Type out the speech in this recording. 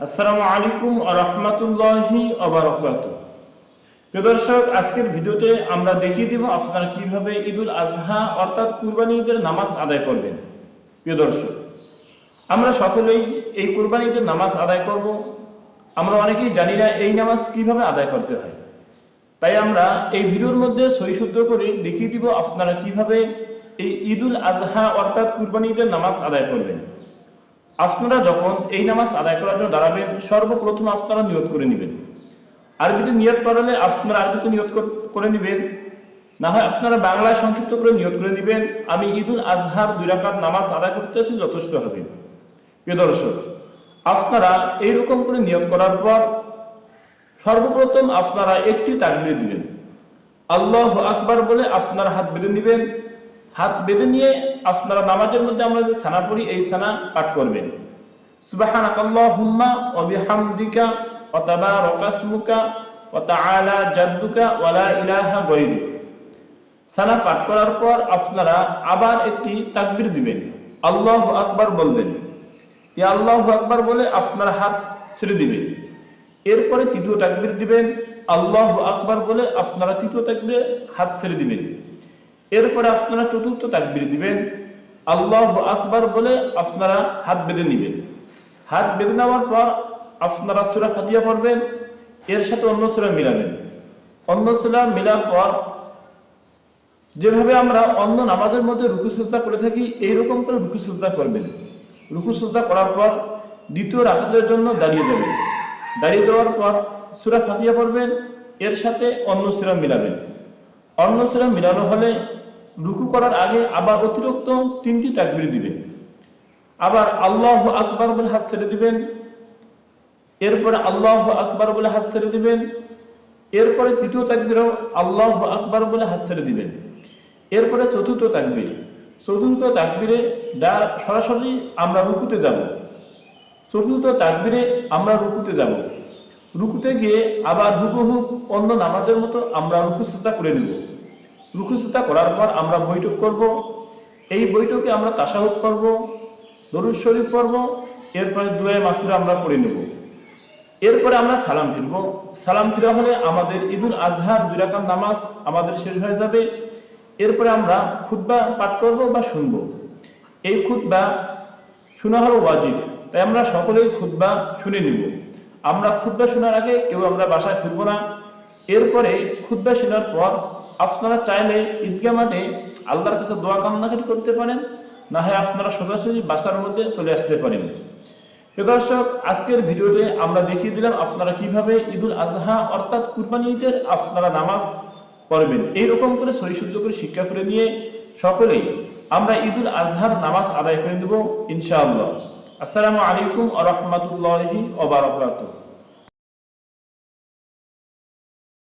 আসসালামু আলাইকুম রহমতুল্লাহি অবরকাত প্রিয় দর্শক, আজকের ভিডিওতে আমরা দেখিয়ে দিব আপনারা কীভাবে ঈদুল আজহা অর্থাৎ কুরবানি ঈদের নামাজ আদায় করবেন। প্রিয় দর্শক, আমরা সকলেই এই কুরবানি ঈদের নামাজ আদায় করব। আমরা অনেকেই জানি না এই নামাজ কীভাবে আদায় করতে হয়। তাই আমরা এই ভিডিওর মধ্যে সই শুদ্ধ করে দেখিয়ে দিব আপনারা কীভাবে এই ঈদুল আজহা অর্থাৎ কুরবানি ঈদের নামাজ আদায় করবেন। আপনারা যখন এই নামাজ আদায় করার জন্য দাঁড়াবেন, সর্বপ্রথম আপনারা নিয়ত করে নেবেন। আরবিতে নিয়ত করালে আপনারা আরবিতে নিয়ত কর- নেবেন। না হয় আপনারা বাংলায় সংক্ষিপ্ত করে নিয়ত করে নেবেন। আমি ঈদুল আজহার দুই রাকাত নামাজ আদায় করতেছি যথেষ্ট হবে। প্রিয় দর্শক, আপনারা এইরকম করে নিয়ত করার পর সর্বপ্রথম আপনারা একটি তাকবীর দিবেন। আল্লাহ আকবার বলে আপনারা হাত বেঁধে নেবেন। হাত বেঁধে নিয়ে আপনারা নামাজের মধ্যে আমরা যে সানা পড়ি, এই সানা পাঠ করবেন। সুবাহানাক আল্লাহুম্মা ওয়া বিহামদিকা ওয়া তাবারাকা ইসমুকা ওয়া তাআলা জাদ্দুকা ওয়া লা ইলাহা গায়রুক। সানা পাঠ করার পর আপনারা আবার একটি তাকবীর দিবেন। আল্লাহু আকবার বলবেন। এই আল্লাহু আকবার বলে আপনার হাত ছেড়ে দিবেন। এরপরে তৃতীয় তাকবীর দিবেন। আল্লাহু আকবার বলে আপনারা তৃতীয় তাকবীরে হাত ছেড়ে দিবেন। এরপরে আপনারা চতুর্থ তাকবীর দিবেন। আল্লাহ আকবার বলে আপনারা হাত বেঁধে নেবেন। হাত বেঁধে নেওয়ার পর আপনারা সুরা ফাতিয়া পড়বেন, এর সাথে অন্য সুরা মিলাবেন। অন্য সুরা মিলার পর যেভাবে আমরা অন্য নামাজের মধ্যে রুকু সুজদা করে থাকি, এইরকম করে রুকু সুজদা করবেন। রুকু সুজদা করার পর দ্বিতীয় রাখাতের জন্য দাঁড়িয়ে যাবেন। দাঁড়িয়ে দেওয়ার পর সুরা ফাতিয়া পড়বেন, এর সাথে অন্য সুরা মিলাবেন। অন্য সুরা মিলানো হলে রুকু করার আগে আবার অতিরিক্ত তিনটি তাকবির দিবেন। আবার আল্লাহ আকবর বলে হাত ছেড়ে দিবেন। এরপরে আল্লাহ আকবার বলে হাত ছেড়ে দিবেন। এরপরে তৃতীয় তাকবিরও আল্লাহ আকবার বলে হাত ছেড়ে দিবেন। এরপরে চতুর্থ তাকবির। চতুর্থ তাকবিরে সরাসরি আমরা রুকুতে যাব। চতুর্থ তাকবিরে আমরা রুকুতে যাব। রুকুতে গিয়ে আবার হুবহু অন্য নামাজের মতো আমরা রুকু চেষ্টা করে নেব। চেষ্টা করার পর আমরা বৈঠক করব। এই বৈঠকে আমরা তাসাহুদ করব, দরুদ শরীফ পড়ব, এরপরে দুয়ে মাসুরে আমরা পড়ে নেব। এরপরে আমরা সালাম ফিরব। সালাম ফিরা হলে আমাদের ঈদুল আজহার দুই রাকাত নামাজ আমাদের শেষ হয়ে যাবে। এরপরে আমরা খুতবা পাঠ করব বা শুনব। এই খুতবা শোনা হলো ওয়াজিব, তাই আমরা সকলেই খুতবা শুনে নিব। আমরা খুতবা শোনার আগে কেউ আমরা বাসায় ফিরবো না। এরপরে খুতবা শোনার পর আপনারা চাইলে ঈদগাহ মাঠে আল্লাহর কাছে দোয়া কামনাকারি করতে পারেন, না হয় আপনারা সরাসরি বাসার মধ্যে চলে আসতে পারেন। দর্শক, আজকের ভিডিওতে আমরা দেখিয়ে দিলাম আপনারা কীভাবে ঈদুল আজহা অর্থাৎ কুরবানি ঈদের আপনারা নামাজ পড়বেন। এইরকম করে সরিশুদ্ধ করে শিক্ষা করে নিয়ে সকলেই আমরা ঈদুল আজহার নামাজ আদায় করে দেব ইনশাআল্লাহ। আসসালামু আলাইকুম আ রহমতুল্লাহি ওবারাকাতুহ